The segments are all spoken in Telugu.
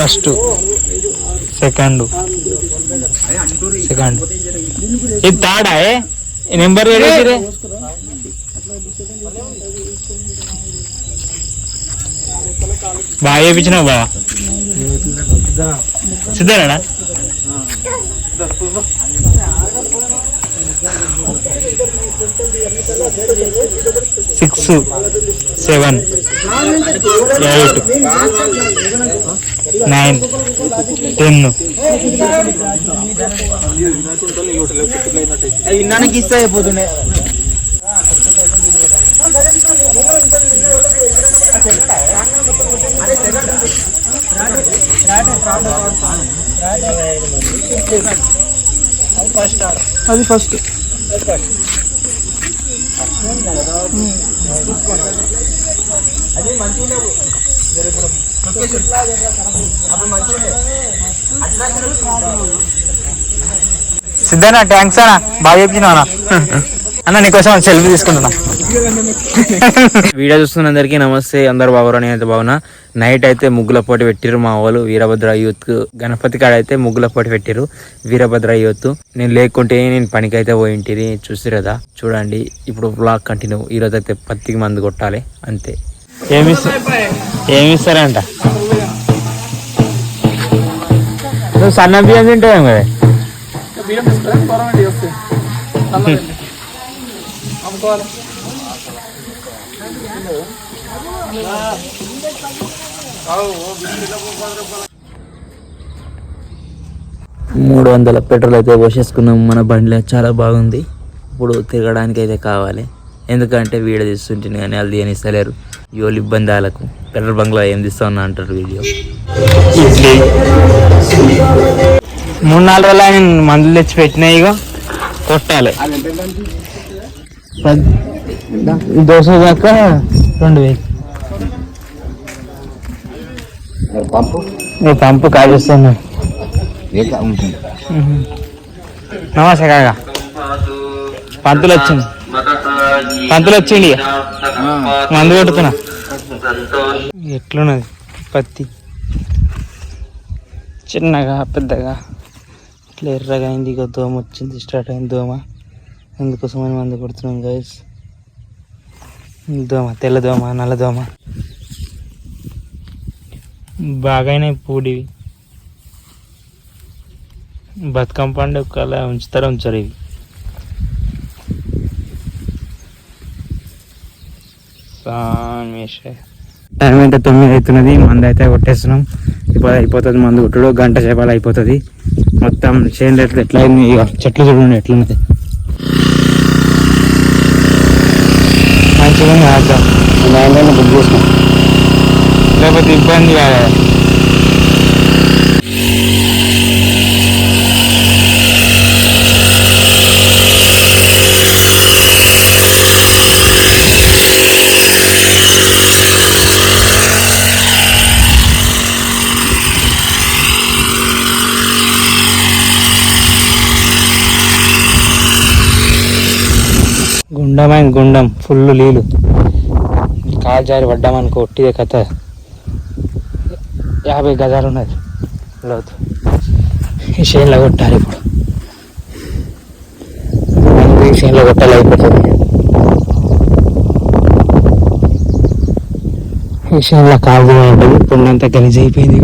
First second second. ఇది థర్డా ఏ? నెంబర్ వేరేసిరే బాగా చేయించినావు బాగా సిద్ధనా six seven eight nine ten. విన్నానికి ఇస్తే అయిపోతుండే. అది ఫస్ట్. సిద్ధనా థ్యాంక్స్ అన్న. బాగా చెప్పినావు అన్న. అన్న నీకోసం సెల్ఫీ తీసుకుంటున్నా. వీడియో చూస్తున్న అందరికీ నమస్తే. అందరు బాగురు అయితే బాగున్నా. నైట్ అయితే ముగ్గుల పోటీ పెట్టిరు మా వాళ్ళు. వీరభద్ర యూత్ గణపతి కాడ అయితే ముగ్గుల పోటీ పెట్టిరు వీరభద్ర యూత్. నేను లేకుంటే నేను పనికి అయితే పోయింటిని చూసి కదా చూడండి. ఇప్పుడు బ్లాగ్ కంటిన్యూ ఈ రోజు అయితే పత్తికి మందు కొట్టాలి. అంతే. ఏమి ఏమి ఇస్తారంట? నువ్వు సన్న బియ్యం తింటావేం కదా? బియ్యం మూడు వందల పెట్రోల్ అయితే పోసేసుకున్నాం. మన బండిలో చాలా బాగుంది. ఇప్పుడు తిరగడానికి అయితే కావాలి. ఎందుకంటే వీడియో తీస్తుంటుంది కానీ వాళ్ళు తీయనిస్తలేరు. యోలు ఇబ్బందాలకు పెట్రోల్ బంక్లో ఏం తీస్తా అంటారు వీడియో. మూడు నాలుగు రోజులు ఆయన మందులు తెచ్చి పెట్టినాయి ఇగో కొట్టాలి. దోశ దాకా రెండు వేలు. ఈ పంపు కాజేస్తాను నమస్తే కాగా పంతులు వచ్చింది పంతులు వచ్చింది ఇక. మందు కొట్టుతున్నా ఎట్లున్నది పత్తి చిన్నగా పెద్దగా ఇట్లా ఎర్రగా అయింది ఇక దోమ వచ్చింది స్టార్ట్ అయింది దోమ అందుకోసమని మందు కొడుతున్నాం గైస్ దోమ తెల్ల దోమ నల్ల దోమ బాగానే పూడివి. బతుకమ్మ పండుగ అలా ఉంచుతారా ఉంచారు ఇవి టైం అయితే తొమ్మిది అవుతున్నది మందు అయితే కొట్టేస్తున్నాం. ఇప్పుడు అయిపోతుంది మందు కొట్టుడు గంట సేపాలు అయిపోతుంది. మొత్తం చేనులు ఎట్లా ఎట్లా అయింది? చెట్లు చూడండి ఎట్లున్నది మంచిగా ఉంది. ఇబ్బంది కాదు గుండమైన గుండం ఫుల్ నీళ్ళు కాలు జారి పడ్డామనుకో ఒట్టిదే కథ. యాభై గజాలు ఉన్నది. లోతు. ఈ షేన్లో కొట్టాలి ఇప్పుడు. ఈ షేన్లో కొట్టాలి అయిపోతుంది. ఈ షేన్లో కాగు ఉంటుంది పొండంతా గలీజ్ అయిపోయింది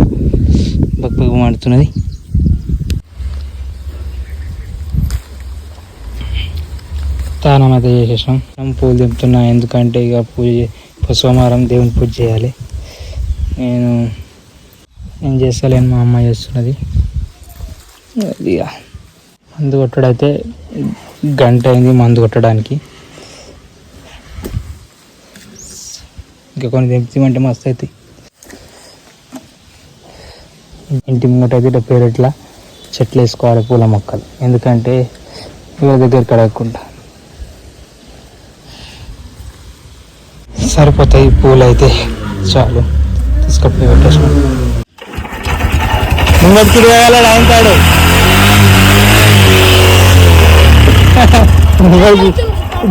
బక్క మాడుతున్నది. స్నానం అయితే చేసేసాం పూలు దింపుతున్నా ఎందుకంటే ఇక పూజ సోమవారం దేవుని పూజ చేయాలి. నేను ఏం చేస్తలేను మా అమ్మ చేస్తున్నది. ఇక మందు కొట్టడైతే గంట అయింది మందు కొట్టడానికి. ఇంకా కొన్ని దింపుతామంటే మస్తు అవుతాయి ఇంటి ముంగట అయితే ఇట్లా పేరెట్లా చెట్లు వేసుకోవాలి పూల మొక్కలు. ఎందుకంటే ఎవరి దగ్గర కడగకుండా. సరిపోతాయి పూలు అయితే చాలు. తీసుకపోయి పెట్టేసుకుంటాం ముంగొట్టుకుడు వేయగలడు అంటాడు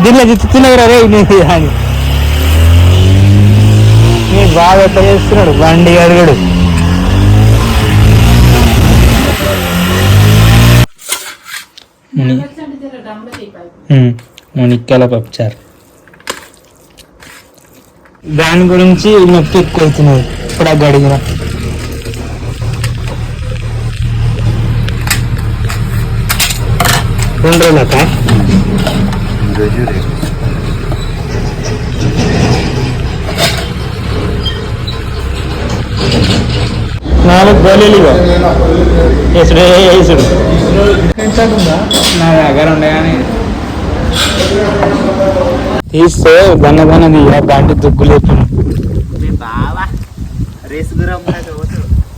దీనిలో చిత్తున్నవరా అని. బాగా ఎట్లా చేస్తున్నాడు? బండి అడిగాడు మునిక్కల పప్పుచారు. దాని గురించి నొప్పి ఎక్కువ అవుతున్నది ఇప్పుడు అడిగిన రెండు రోజులకా నాలుగు గోళీలు వేసుడే వేసుడు నా దగ్గర ఉండే కానీ తీస్తే దన్న దన్న తీయ బండి దుగ్గు లేపు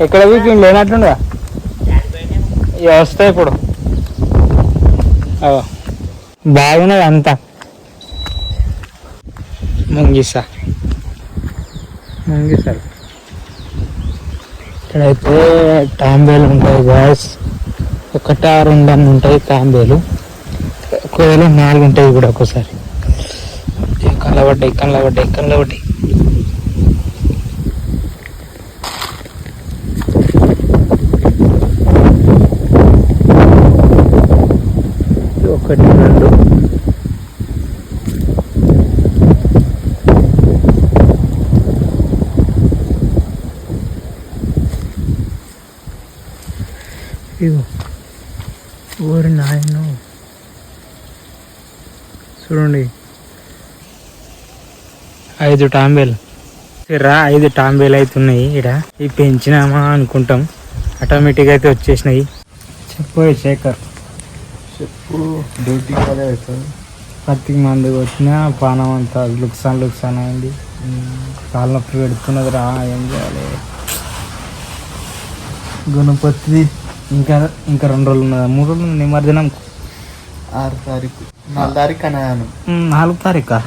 ఎక్కడ వీకెండ్ లేనట్లుండగా వస్తాయి ఇప్పుడు. బాగున్నది అంతా. ముంగిసా. ముంగిసారు ఇక్కడైతే తాంబేలు ఉంటాయి గాయస్ ఒకటి రెండు అన్ని ఉంటాయి తాంబేలు. ఒకవేళ నాలుగు ఉంటాయి కూడా ఒక్కోసారి. కళ్ళ పడ్డాయి కళ్ళ ఒకటి రెండు. ఇగో ఊరి నాయను. చూడండి. ఐదు టాంబేలు. రా ఐదు టాంబేలు అయితే ఉన్నాయి ఇక్కడ ఇవి పెంచినామా అనుకుంటాం. ఆటోమేటిక్ అయితే వచ్చేసినాయి. చెప్పు శేఖర్. చెప్పు. డ్యూటీ కూడా అవుతుంది. పత్తికి మందు వచ్చిన పానం అంతా లుక్సాన్ లుక్సాన్ అయింది. కాళ్ళ నొప్పి పెడుతున్నది రా ఏం చేయాలి? గుణపతి ఇంకా ఇంకా రెండు రోజులు ఉన్నదా? మూడు రోజులు ఉంది నిమజ్జనం. ఆరు తారీఖు. నాలుగు తారీఖు అన్నాను నాలుగు తారీఖా?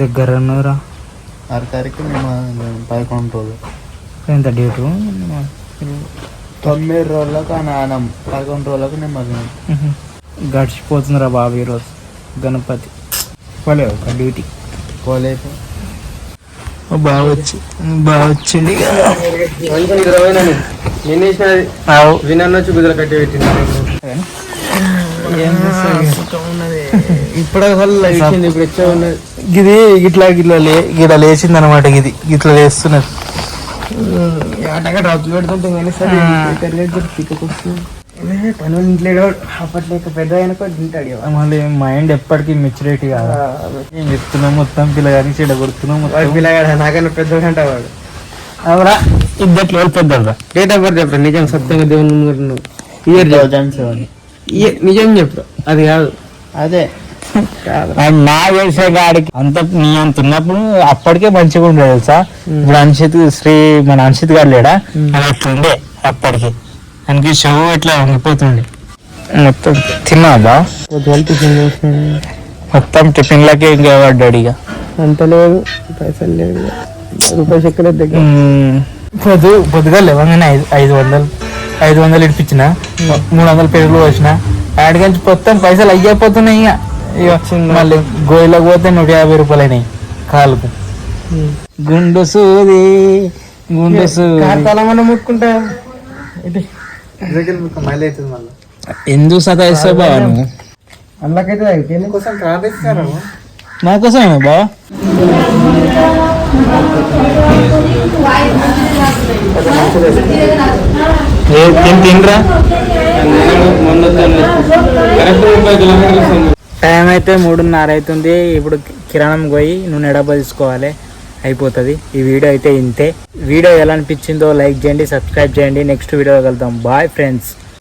దగ్గర ఉన్నదిరా. ఆరు తారీఖు మేము పదకొండు రోజులు. ఎంత డేటు? తొమ్మిది రోజులకు అనానం పదకొండు రోజులకు నిమజ్జనం. గడిచిపోతుందిరా బాబు ఈరోజు. గణపతి. పోలే ఒక డ్యూటీ. పోలేదు బాగా వచ్చి బాగా వచ్చింది ఇది గిట్లా గిట్లా లే గిట్లా లేచింది అనమాట ఇది గిట్లా లేస్తున్నది ఆటగా డ్రాప్ పెడుతుంటే కానీ సరే పని ఇంట్లో అప్పట్లో పెద్ద అయినా తింటాడు. మళ్ళీ మైండ్ ఎప్పటికీ మెచ్యూరిటీ కాదు. ఏం చెప్తున్నావు? మొత్తం పిల్లగాని చెడ కొడుతున్నావు వాడు మొత్తం పిల్లగాడు? నాకన్నా పెద్ద అంట వాడు. అవురా ఇద్దరు పెద్దరా డేట్ ఆఫ్ బర్త్ చెప్పరా? నిజం సత్యంగా దేవుని ముందు ఇయర్ నిజం చెప్పు. అది కాదు. అదే. నా తెలిసే గాడికి అంత నీ అంత ఉన్నప్పుడు అప్పటికే మంచిగా ఉండే తెలుసా? ఇప్పుడు అన్షిత్ శ్రీ మన అన్షిత్ గారు లేడా? అట్లుండే అప్పటికి. ఆయనకి షో ఇట్లా వంగిపోతుండే మొత్తం తిన్నావా టిఫిన్ చేసినాను మొత్తం టిఫిన్లకే ఇంకా పడ్డాడు ఇక. అంత లేదు పైసలు లేదు రూపాయి చెక్కలేదు దగ్గర. పొద్దు పొద్దుగా లేవగానే ఐదు ఐదు వందలు. ఐదు వందలు ఇడిపించిన. మూడు వందలు పెరుగులు వచ్చిన ఆడికించి మొత్తం పైసలు అయ్యిపోతున్నాయి ఇక. మళ్ళీ గోయిలకు పోతే నూట యాభై రూపాయలు అయినాయి కాలుకు. గుండు సూది గుండు సూది. తలమన్న ముట్టుకుంటా మైల్ అవుతుంది మళ్ళీ? ఎందుకు సతాయిస్తావు బావా నువ్వు? అందులోకైతే అయిపోయింది కోసం ప్రార్థిస్తారు నా కోసమే బావా? ఏ తిని తినరా? కరెక్ట్ ముప్పై కిలోమీటర్లు టైం అయితే మూడున్నర అవుతుంది. ఇప్పుడు కిరాణం పోయి నూనె డబ్బా తీసుకోవాలి. అయిపోతుంది. ఈ వీడియో అయితే ఇంతే. వీడియో ఎలా అనిపించిందో లైక్ చేయండి సబ్స్క్రైబ్ చేయండి. నెక్స్ట్ వీడియో కలుద్దాం. Bye friends.